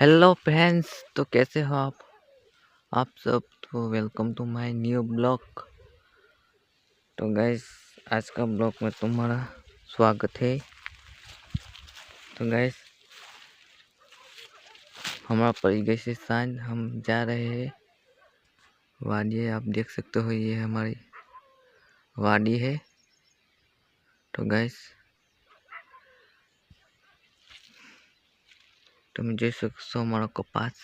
Hello friends तो कैसे हो आप? आप सब तो welcome to my new blog तो गैस आज का ब्लॉग में तुम्हारा स्वागत है। तो गैस हमारा पड़ी गई से हम जा रहे हैं। वादी आप देख सकते हो, ये हमारी वादी है। तो गैस તમે જોઈ શકશો અમારો કપાસ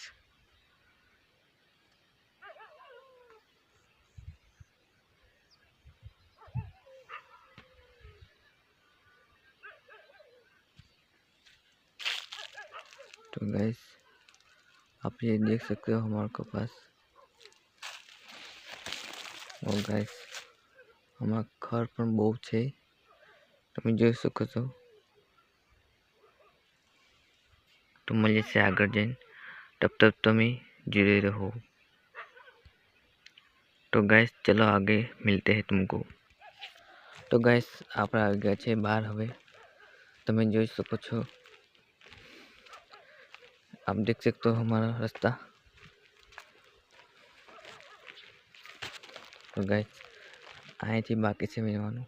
तो गैस आप ये देख सकते हो हमारे कपास और गैस हमारा घर पर बहुत છે તમે જોઈ શકો છો तो मिलिए से आगर जैन तब तक तुम्हें जुड़े रहो तो गैस चलो आगे मिलते हैं तुमको तो गैस आप आ गया छे बार हवे તમે જોઈ શકો છો आप देख सकते हो हमारा रास्ता તો ગાઈસ અહીંથી બાકી છે મેળવાનું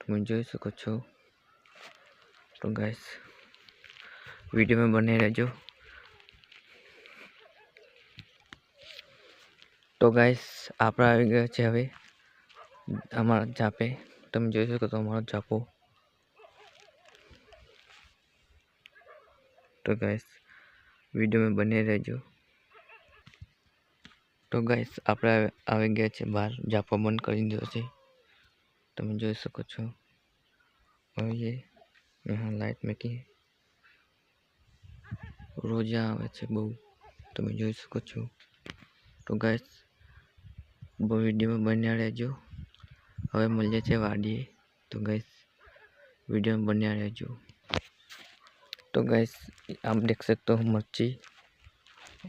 તમે જોઈ શકો છો તો ગાઈસ વિડીયોમાં બને રહેજો તો ગાઈસ આપણે આવી ગયા છે હવે અમારા ઝાપે તમે જોઈ શકો તો અમારો ઝાપો તો ગાઈસ વિડીયોમાં બને રહેજો તો ગાઈસ આપણે આવી ગયા છે બહાર ઝાપો બંધ કરી દીધો છે તમે જોઈ શકો છો और ये यहाँ लाइट में की रोजा आए थे बहुत तुम जो सको तो गैस बो वीडियो में बनिया रहो हमें मल्ले से वाड़ी तो गैस वीडियो में बनिया रहो तो गैस आप देख सकते हो मर्ची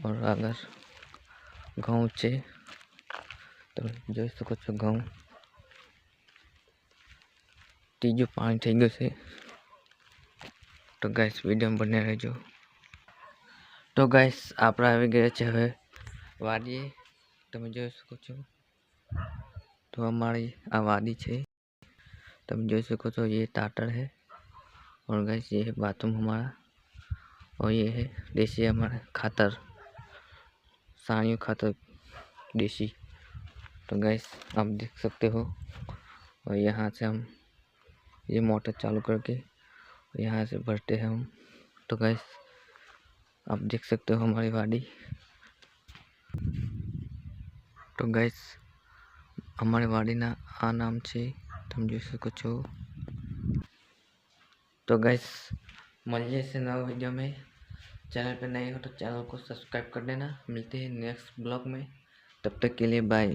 और अगर गाँव से तो जो सको गाँव तीजू पानी थी गए तो गैस वीडियो में बनिया रहो તો ગાઈસ આપણે આવી ગયા છે હવે વાડીએ તમે જોઈ શકો છો तो हमारी आबादी है तुम जो सको तो ये टाटर है और गैस ये है बाथरूम हमारा और ये है देसी हमारा खातर साड़ियों खातर देसी तो गैस आप देख सकते हो और यहाँ से हम ये मोटर चालू करके यहाँ से भरते हैं हम तो गैस आप देख सकते हो हमारी वाड़ी तो गैस અમારી વાડીના આ નામ છે તમે જોઈ શકો છો तो गैस मिलिए से नए वीडियो में चैनल पे नए हो तो चैनल को सब्सक्राइब कर देना मिलते हैं नेक्स्ट ब्लॉग में तब तक के लिए बाय